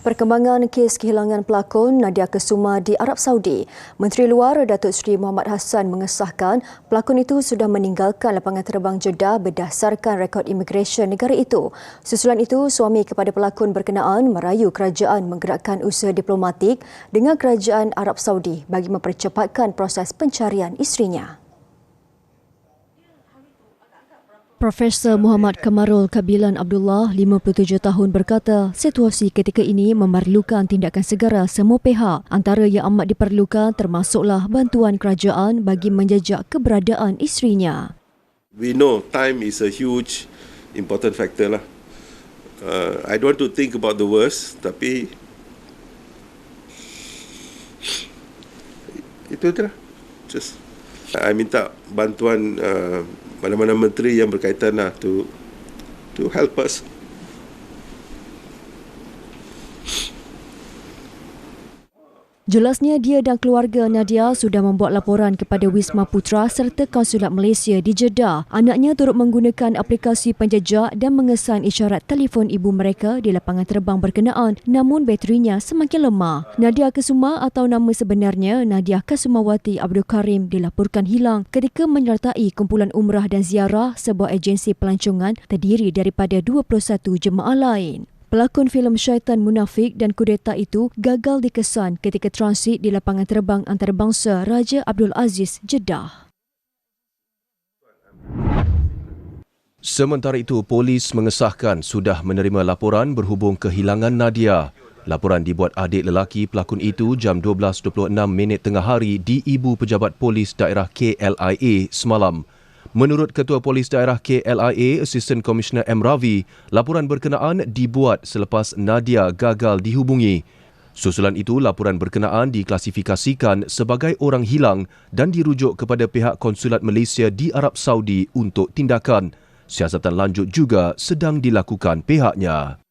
Perkembangan kes kehilangan pelakon Nadia Kesuma di Arab Saudi. Menteri Luar Datuk Seri Muhammad Hassan mengesahkan pelakon itu sudah meninggalkan lapangan terbang Jeddah berdasarkan rekod imigresen negara itu. Susulan itu, suami kepada pelakon berkenaan merayu kerajaan menggerakkan usaha diplomatik dengan kerajaan Arab Saudi bagi mempercepatkan proses pencarian isterinya. Profesor Muhammad Kamarul Kabilan Abdullah, 57 tahun berkata, situasi ketika ini memerlukan tindakan segera semua pihak. Antara yang amat diperlukan termasuklah bantuan kerajaan bagi menjejak keberadaan isterinya. We know time is a huge important factor lah. Uh, I don't want to think about the worst, tapi itu je lah. Just, I minta bantuan uh, mana-mana menteri yang berkaitan lah to to help us. Jelasnya dia dan keluarga Nadia sudah membuat laporan kepada Wisma Putra serta Konsulat Malaysia di Jeddah. Anaknya turut menggunakan aplikasi penjejak dan mengesan isyarat telefon ibu mereka di lapangan terbang berkenaan namun baterinya semakin lemah. Nadia Kesuma atau nama sebenarnya Nadia Kasumawati Abdul Karim dilaporkan hilang ketika menyertai kumpulan umrah dan ziarah sebuah agensi pelancongan terdiri daripada 21 jemaah lain. Pelakon filem Syaitan Munafik dan Kudeta itu gagal dikesan ketika transit di lapangan terbang antarabangsa Raja Abdul Aziz, Jeddah. Sementara itu, polis mengesahkan sudah menerima laporan berhubung kehilangan Nadia. Laporan dibuat adik lelaki pelakon itu jam 12.26 minit tengah hari di Ibu Pejabat Polis Daerah KLIA semalam. Menurut Ketua Polis Daerah KLIA, Assistant Commissioner M. Ravi, laporan berkenaan dibuat selepas Nadia gagal dihubungi. Susulan itu, laporan berkenaan diklasifikasikan sebagai orang hilang dan dirujuk kepada pihak Konsulat Malaysia di Arab Saudi untuk tindakan. Siasatan lanjut juga sedang dilakukan pihaknya.